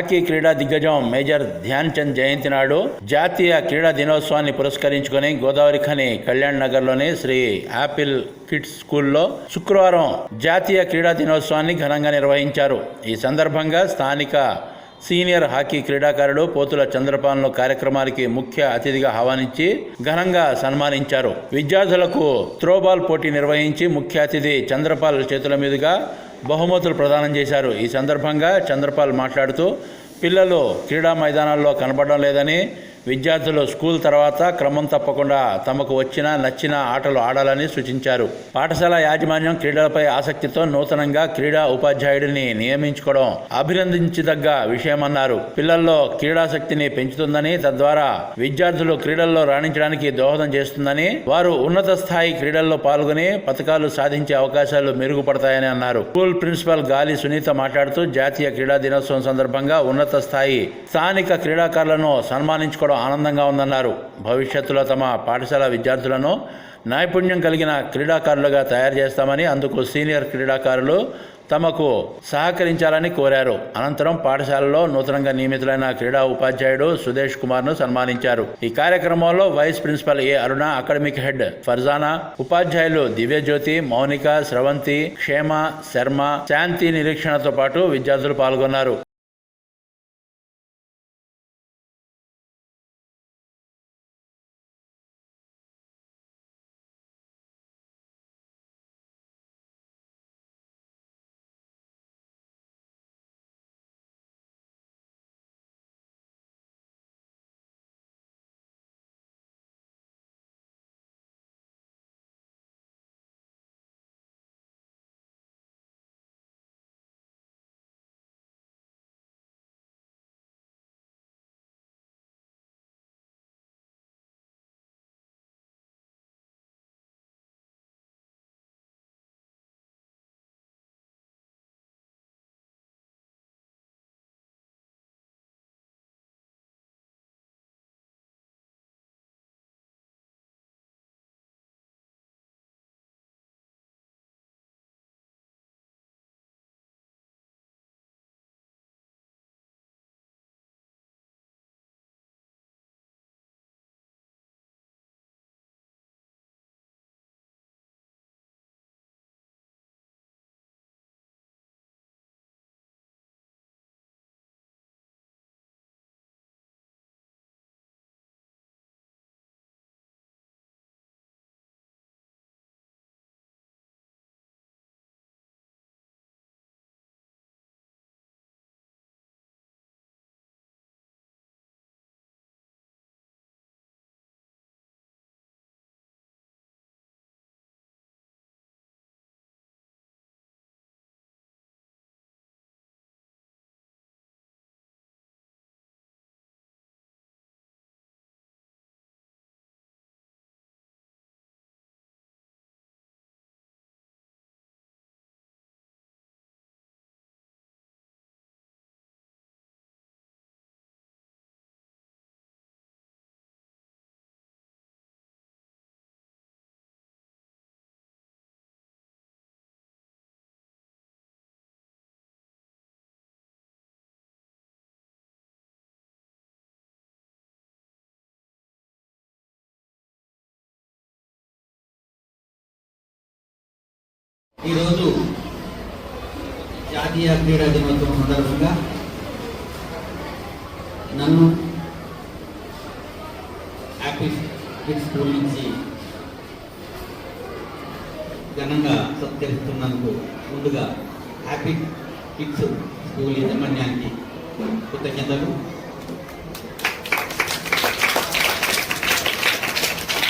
Hockey క్రీడా దిగ్గజం major Dhyan Chand జయంతి నాడు జాతీయ క్రీడా దినోత్సవాన్ని పురస్కరించుకొని గోదావరి ఖని కళ్యాణ్ నగర్లోని శ్రీ యాపిల్ కిడ్స్ స్కూల్లో శుక్రవారం జాతీయ క్రీడా దినోత్సవాన్ని ఘనంగా నిర్వహించారు. ఈ సందర్భంగా స్థానిక సీనియర్ హాకీ క్రీడాకారుడు పోతుల చంద్రపాలను కార్యక్రమానికి ముఖ్య అతిథిగా ఆహ్వానించి ఘనంగా సన్మానించారు. విద్యార్థులకు త్రోబాల్ పోటీ నిర్వహించి ముఖ్య అతిథి చంద్రపాల్ చేతుల మీదుగా బహుమతులు ప్రదానం చేశారు. ఈ సందర్భంగా చంద్రపాల్ మాట్లాడుతూ పిల్లలు క్రీడా మైదానాల్లో కనబడడం లేదని విద్యార్థులు స్కూల్ తర్వాత క్రమం తప్పకుండా తమకు వచ్చిన నచ్చిన ఆటలు ఆడాలని సూచించారు. పాఠశాల యాజమాన్యం క్రీడలపై ఆసక్తితో నూతనంగా క్రీడా ఉపాధ్యాయుడిని నియమించుకోవడం అభినందించదగ్గ విషయమన్నారు. పిల్లల్లో క్రీడాశక్తిని పెంచుతుందని తద్వారా విద్యార్థులు క్రీడల్లో రాణించడానికి దోహదం చేస్తుందని వారు ఉన్నత స్థాయి క్రీడల్లో పాల్గొని పథకాలు సాధించే అవకాశాలు మెరుగుపడతాయని అన్నారు. స్కూల్ ప్రిన్సిపల్ గాలి సునీత మాట్లాడుతూ జాతీయ క్రీడా దినోత్సవం సందర్భంగా ఉన్నత స్థాయి స్థానిక క్రీడాకారులను సన్మానించుకోవడం ఆనందంగా ఉందన్నారు. భవిష్యత్తులో తమ పాఠశాల విద్యార్థులను నైపుణ్యం కలిగిన క్రీడాకారులుగా తయారు చేస్తామని అందుకు సీనియర్ క్రీడాకారులు తమకు సహకరించాలని కోరారు. అనంతరం పాఠశాలలో నూతనంగా నియమితులైన క్రీడా ఉపాధ్యాయుడు సుదేష్ కుమార్ను సన్మానించారు. ఈ కార్యక్రమంలో vice principal A Aruna academic head Farzana ఉపాధ్యాయులు దివ్యజ్యోతి మౌనిక స్రవంతి క్షేమ శర్మ శాంతి నిరీక్షణతో పాటు విద్యార్థులు పాల్గొన్నారు. ఈరోజు జాతీయ క్రీడా దినోత్సవం సందర్భంగా నన్ను యాపిల్ కిడ్స్ స్కూల్ నుంచి ఘనంగా సత్కరిస్తున్నందుకు ముందుగా హ్యాపీ కిడ్స్ స్కూల్ యాజమాన్యానికి కృతజ్ఞతలు.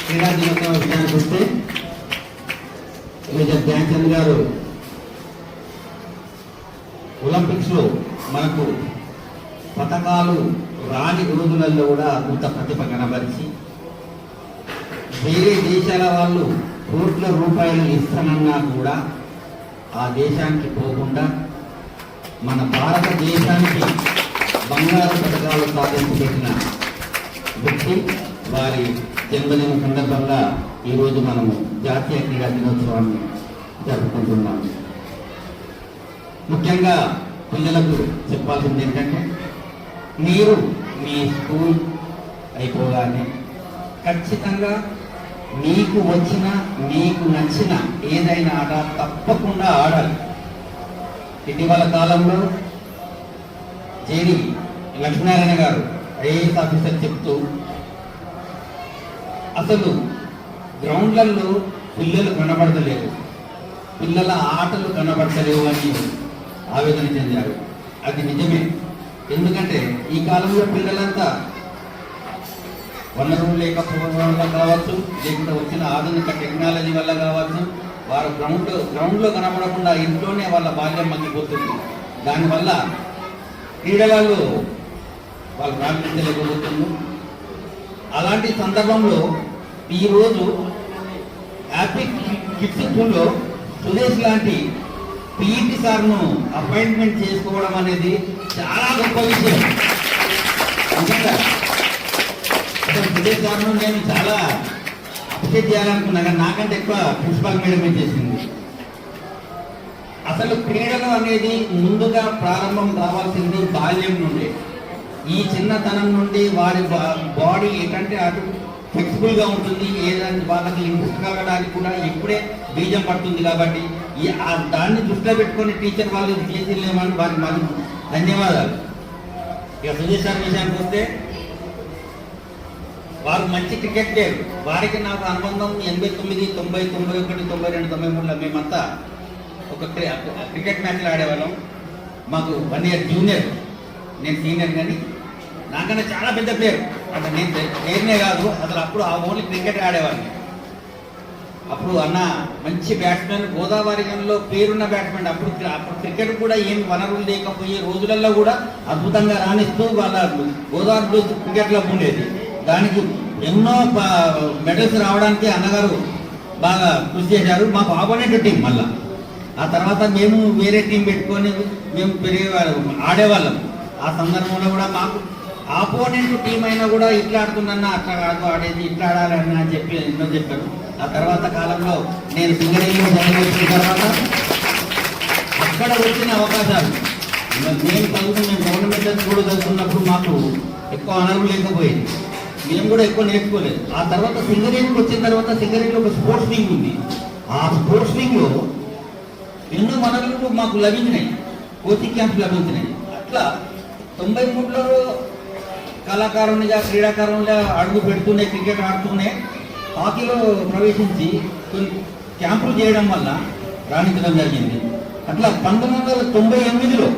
క్రీడా దినోత్సవ విషయానికి వస్తే మేజర్ ధ్యాన్చంద్ గారు ఒలింపిక్స్లో మనకు పథకాలు రాని రోజులలో కూడా అద్భుత ప్రతిభ కనబరిచి వేరే దేశాల వాళ్ళు కోట్ల రూపాయలు ఇస్తానన్నా కూడా ఆ దేశానికి పోకుండా మన భారతదేశానికి బంగారు పథకాలు సాధించి పెట్టిన వ్యక్తి వారి జన్మదిన సందర్భంగా ఈరోజు మనము జాతీయ క్రీడా దినోత్సవాన్ని జరుపుకుంటున్నాం. ముఖ్యంగా పిల్లలకు చెప్పాల్సింది ఏంటంటే మీరు మీ స్కూల్ అయిపోగానే ఖచ్చితంగా మీకు వచ్చిన మీకు నచ్చిన ఏదైనా ఆట తప్పకుండా ఆడాలి. ఇటీవల కాలంలో జేడి లక్ష్మీనారాయణ గారు ఐఏఎస్ ఆఫీసర్ చెప్తూ అసలు గ్రౌండ్లలో పిల్లలు కనబడతలేరు. పిల్లల ఆటలు కనబడతలేవు అని ఆవేదన చెందారు. అది నిజమే. ఎందుకంటే ఈ కాలంలో పిల్లలంతా వనరులు లేకపోవడం వల్ల కావచ్చు లేకుంటే వచ్చిన ఆధునిక టెక్నాలజీ వల్ల కావచ్చు వారు గ్రౌండ్ గ్రౌండ్లో కనబడకుండా ఇంట్లోనే వాళ్ళ బాల్యం మగ్గిపోతుంది దానివల్ల క్రీడలలో వాళ్ళు ప్రారంభించలేకపోతున్నారు అలాంటి సందర్భంలో ఈరోజు హ్యాపీ కిడ్స్ స్కూల్లో సురేష్ లాంటి పీఈటీ సార్ను అపాయింట్మెంట్ చేసుకోవడం అనేది చాలా గొప్ప విషయం. నిజంగా. సురేష్ సార్ను నేను చాలా అప్డేట్ చేయాలనుకున్నా కానీ నాకంటే ఎక్కువ ప్రిన్సిపాల్ మేడమే చేసింది? అసలు క్రీడలు అనేది ముందుగా ప్రారంభం కావాల్సింది బాల్యం నుండి. ఈ చిన్నతనం నుండి వారి బాడీ ఏంటంటే అటు ఫ్లెక్సిబుల్గా ఉంటుంది ఏదంటే వాళ్ళకి ఇంట్రెస్ట్ కలగడానికి కూడా ఇప్పుడే బీజం పడుతుంది కాబట్టి ఈ దాన్ని దృష్టిలో పెట్టుకొని టీచర్ వాళ్ళు ఇది చేసిలేమని వారికి మరి ధన్యవాదాలు. ఇక సుజయ్ సార్ విషయానికి వస్తే వారు మంచి క్రికెట్ ప్లేయర్. వారికి నాకు అనుబంధం ఎనభై తొమ్మిది తొంభై తొంభై ఒకటి తొంభై రెండు తొంభై మూడులో మేమంతా ఒక క్రికెట్ మ్యాచ్లు ఆడేవాళ్ళం. మాకు వన్ ఇయర్ జూనియర్ నేను సీనియర్ కానీ నాకన్నా చాలా పెద్ద ప్లేయర్ అంటే నేను ప్లేయర్నే కాదు అసలు అప్పుడు ఆ ఓన్లీ క్రికెట్ ఆడేవాడిని. అప్పుడు అన్న మంచి బ్యాట్స్మెన్ గోదావరిలో పేరున్న బ్యాట్స్మెన్ అప్పుడు అప్పుడు క్రికెట్ కూడా ఏం వనరులు లేకపోయే రోజులలో కూడా అద్భుతంగా రాణిస్తూ వాళ్ళ గోదావరి బ్లూస్ క్రికెట్ క్లబ్ ఉండేది. దానికి ఎన్నో మెడల్స్ రావడానికి అన్నగారు బాగా కృషి చేశారు. మాకు ఆపోనెంట్ టీం మళ్ళా. ఆ తర్వాత మేము వేరే టీం పెట్టుకొని మేము పెరిగేవాళ్ళం ఆడేవాళ్ళం. ఆ సందర్భంలో కూడా మాకు ఆపోనెంట్ టీం అయినా కూడా ఇట్లా ఆడుతున్నా అట్లా కాదు ఆడేది ఇట్లా ఆడాలని అని చెప్పి ఎన్నో చెప్పాను ఆ తర్వాత కాలంలో నేను సింగరేణిలో జాయిన్ వచ్చిన తర్వాత అక్కడ వచ్చిన అవకాశాలు. నేను చదువుకున్న మేము గవర్నమెంట్ కూడా చదువుకున్నప్పుడు మాకు ఎక్కువ అనర్హులు లేకపోయింది. మేము కూడా ఎక్కువ నేర్చుకోలేదు. ఆ తర్వాత సింగరేణికి వచ్చిన తర్వాత సింగరేణిలో ఒక స్పోర్ట్స్ వింగ్ ఉంది. ఆ స్పోర్ట్స్ వింగ్లో ఎన్నో వనరులు మాకు లభించినాయి. Coaching camp లభించినాయి. అట్లా తొంభై మూడులో కళాకారునిగా క్రీడాకారునిగా అడుగు పెడుతూనే క్రికెట్ ఆడుతూనే హాకీలో ప్రవేశించి కొన్ని క్యాంపులు చేయడం వల్ల రాణించడం జరిగింది. అట్లా పంతొమ్మిది వందల తొంభై ఎనిమిదిలో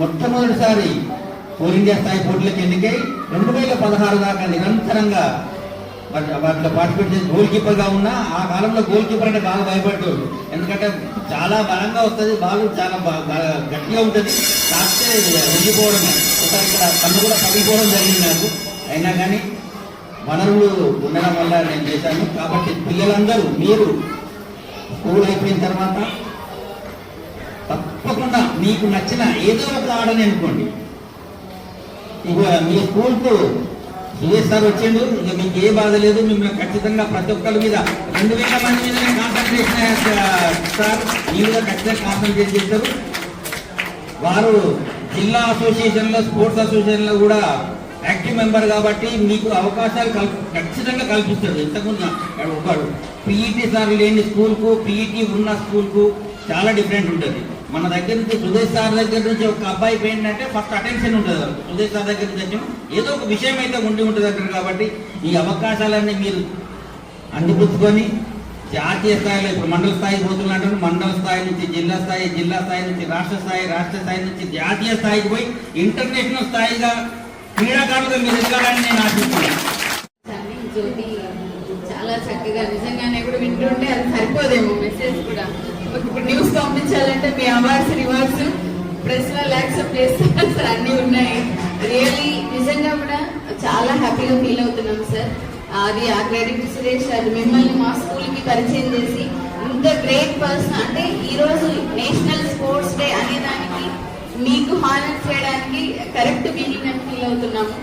మొట్టమొదటిసారి ఫోర్ ఇండియా స్థాయి పోటీలకు ఎన్నికై రెండు వేల పదహారు దాకా నిరంతరంగా వాటి- వాటిలో పార్టిసిపేట్ చేసి గోల్ కీపర్గా ఉన్నా ఆ కాలంలో గోల్ కీపర్ అంటే బాగా భయపడేవాళ్ళు ఎందుకంటే చాలా బలంగా వస్తుంది బాల్ చాలా బాగా గట్టిగా ఉంటుంది. కాస్తే వెళ్ళిపోవడమే. ఒకసారి ఇక్కడ కన్ను కూడా పగిలిపోవడం జరిగింది నాకు. అయినా కానీ వనరులు ఉండడం వల్ల నేను చేశాను. కాబట్టి పిల్లలందరూ మీరు స్కూల్ అయిపోయిన తర్వాత తప్పకుండా మీకు నచ్చిన ఏదో ఒక ఆడని అనుకోండి. ఇక మీ స్కూల్కు ఏ సార్ వచ్చిండు? ఇక మీకు ఏ బాధ లేదు మిమ్మల్ని ఖచ్చితంగా ప్రతి ఒక్కరి మీద రెండు వేల మంది మీద కాన్సన్ట్రేషన్ సార్. మీ మీద ఖచ్చితంగా కాన్సన్ట్రేట్ చేస్తారు. వారు జిల్లా అసోసియేషన్లో స్పోర్ట్స్ అసోసియేషన్లో కూడా యాక్టివ్ మెంబర్ కాబట్టి మీకు అవకాశాలు కల్ ఖచ్చితంగా కల్పిస్తారు. ఇంతకుముందు ఒకడు పీఈటీ సార్ లేని స్కూల్కు పీఈటీ ఉన్న స్కూల్కు చాలా డిఫరెంట్ ఉంటుంది. మన దగ్గర నుంచి సుదేశ్ సార్ దగ్గర నుంచి ఒక అబ్బాయి పోయిందంటే ఫస్ట్ అటెన్షన్ ఉంటుంది వాళ్ళకి. సుదేశ్ సార్ దగ్గర నుంచి ఏదో ఒక విషయం అయితే ఉండి ఉంటుంది అక్కడ కాబట్టి ఈ అవకాశాలన్నీ మీరు అందిపుచ్చుకొని జాతీయ స్థాయిలో ఇప్పుడు మండల స్థాయి పోతున్నట్టు మండల స్థాయి నుంచి జిల్లా స్థాయి జిల్లా స్థాయి నుంచి రాష్ట్ర స్థాయి రాష్ట్ర స్థాయి నుంచి జాతీయ స్థాయికి పోయి ఇంటర్నేషనల్ స్థాయిగా క్రీడాకారులుగా మీరు ఎదగాలని నేను ఆశిస్తున్నాను. చాలా చక్కగా నిజంగానే కూడా వింటుంటే అది సరిపోదేమో మెసేజ్ కూడా. ఇప్పుడు న్యూస్ పంపించాలంటే మీ అవార్డ్స్ రివార్డ్స్ ప్రెస్ వాళ్ళు యాక్సెప్ట్ చేస్తారు సార్ అన్నీ ఉన్నాయి. రియల్లీ నిజంగా కూడా చాలా హ్యాపీగా ఫీల్ అవుతున్నాం సార్. అది ఆ క్రెడిట్ సురేష్ అది మిమ్మల్ని మా స్కూల్కి పరిచయం చేసి ఇంత గ్రేట్ పర్సన్ అంటే ఈరోజు నేషనల్ స్పోర్ట్స్ డే అనే దానికి మీకు హానర్ చేయడానికి కరెక్ట్ మీనింగ్ అని ఫీల్ అవుతున్నాము.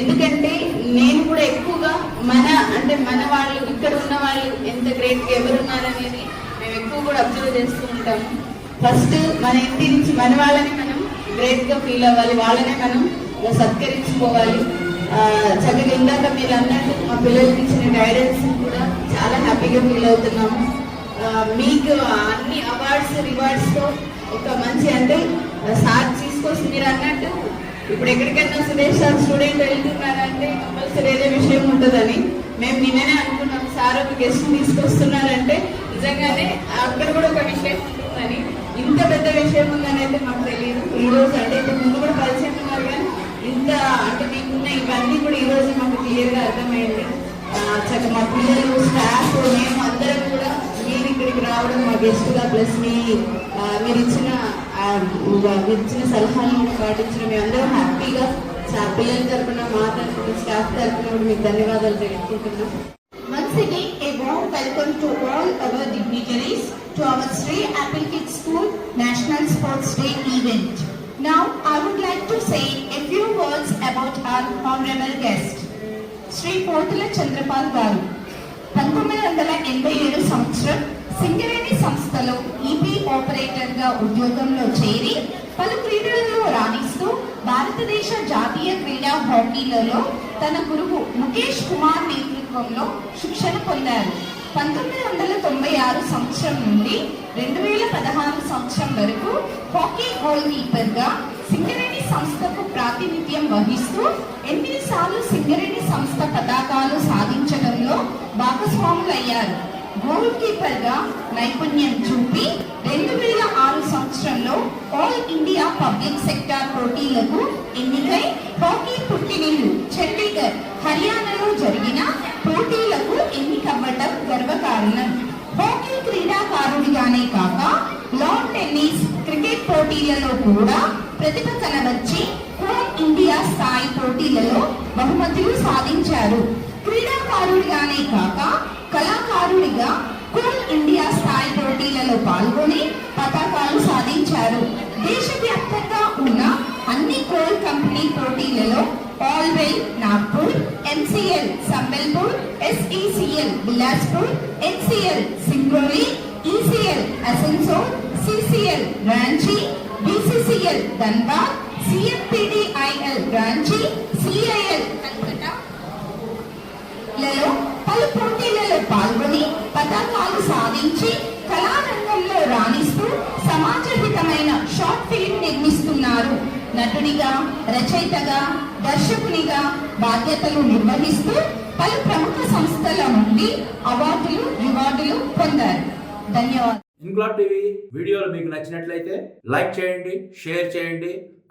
ఎందుకంటే నేను కూడా ఎక్కువగా మన అంటే మన వాళ్ళు ఇక్కడ ఉన్న వాళ్ళు ఎంత గ్రేట్ ఎవరున్నారు అనేది కూడా అబ్జర్వ్ చేస్తూ ఉంటాము ఫస్ట్ మన ఇంటి నుంచి మన వాళ్ళని మనం గ్రేట్గా ఫీల్ అవ్వాలి. వాళ్ళనే మనం సత్కరించుకోవాలి. చక్కగా ఇందాక మీరు అన్నట్టు మా పిల్లలకి ఇచ్చిన గైడెన్స్ కూడా చాలా హ్యాపీగా ఫీల్ అవుతున్నాము. మీకు అన్ని అవార్డ్స్ రివార్డ్స్తో ఒక మంచి అంటే సార్ తీసుకొచ్చి మీరు అన్నట్టు ఇప్పుడు ఎక్కడికైనా సురేష్ సార్ స్టూడెంట్ వెళ్తున్నారంటే కంపల్సరీ ఏదో విషయం ఉంటుందని మేము నిన్ననే అనుకున్నాం. సార్ ఒక గెస్ట్ తీసుకొస్తున్నారంటే నిజంగానే అక్కడ కూడా ఒక విషయం ఉంటుందని. ఇంత పెద్ద విషయం ఉందని అయితే మాకు తెలియదు. ఈ రోజు అంటే ముందు కూడా పరిచయం ఉన్నారు కానీ ఇంత అంటే మీకున్న ఇవన్నీ కూడా ఈ రోజు మాకు క్లియర్గా అర్థమైంది. చక్కగా మా పిల్లలు స్టాఫ్ మేము అందరం కూడా మీరు ఇక్కడికి రావడం మా గెస్ట్గా ప్లస్ మీ మీరు ఇచ్చిన మీరు ఇచ్చిన సలహాలను కూడా పాటించిన మేము అందరం హ్యాపీగా చా- పిల్లల తరపున మా తరఫున స్టాఫ్ తరఫున మీకు ధన్యవాదాలు తెలుపుకుంటున్నాం. మనసుకి welcome to all our dignitaries to our Sri Apple Kids School National Sports Day event. Now, I would like to say a few words about our honorable guest, Sri Potula Chandrapal Garu. పంతొమ్మిది వందల ఎనభై ఏడు సంవత్సరం సింగరేణి సంస్థలో EP ఆపరేటర్గా ఉద్యోగంలో చేరి పలు క్రీడలలో రాణిస్తూ భారతదేశ జాతీయ క్రీడా హాకీలలో తన గురువు ముఖేష్ కుమార్ నేతృత్వంలో శిక్షణ పొందారు పంతొమ్మిది వందల తొంభై ఆరు సంవత్సరం నుండి రెండు వేల పదహారు సంవత్సరం వరకు హాకీ గోల్ కీపర్గా సింగరేణి సంస్థకు ప్రాతినిధ్యం వహిస్తూ ఎనిమిది సార్లు సింగరేణి సంస్థ పతాకాలు సాధించడంలో భాగస్వాములయ్యారు. గోల్ కీపర్గా నైపుణ్యం చూపి రెండు వేల ఆరు సంవత్సరంలో ఆల్ ఇండియా పబ్లిక్ సెక్టార్ పోటీలకు ఎన్నికై హాకీ పుట్టినిల్లు చండీగఢ్ హర్యానాలో జరిగిన పోటీలకు ఎన్నికవ్వటం గర్వకారణం. హాకీ క్రీడాకారుడిగానే కాక లాన్ టెన్నిస్ క్రికెట్ పోటీలలో కూడా ప్రతిభ కనబర్చి హోమ్ ఇండియా స్థాయి పోటీలలో బహుమతులు సాధించారు. క్రీడాకారుడిగానే కాక కళాకారుడిగా కూల్ ఇండియా స్థాయి పోటీలలో పాల్గొని పతాకాలు సాధించారు. దేశవ్యాప్తంగా ఉన్న అన్ని కోల్ కంపెనీ పోటీలలో ఆల్వెల్ Nagpur MCL Sambalpur SECL Bilaspur NCL Singrauli ECL Asansol CCL Ranchi BCCL Dhanbad CMPDIL Ranchi సాధించి కళారంగంలో రాణిస్తూ సమాజహితమైన షార్ట్ ఫిల్మ్ నిర్మిస్తున్నారు. నటుడిగా రచయితగా దర్శకునిగా బాధ్యతలు నిర్వహిస్తూ పలు ప్రముఖ సంస్థల నుండి అవార్డులు రివార్డులు పొందారు. ధన్యవాదాలు. ఇంక్లాబ్ టీవీ వీడియోలు మీకు నచ్చినట్లయితే లైక్ చేయండి షేర్ చేయండి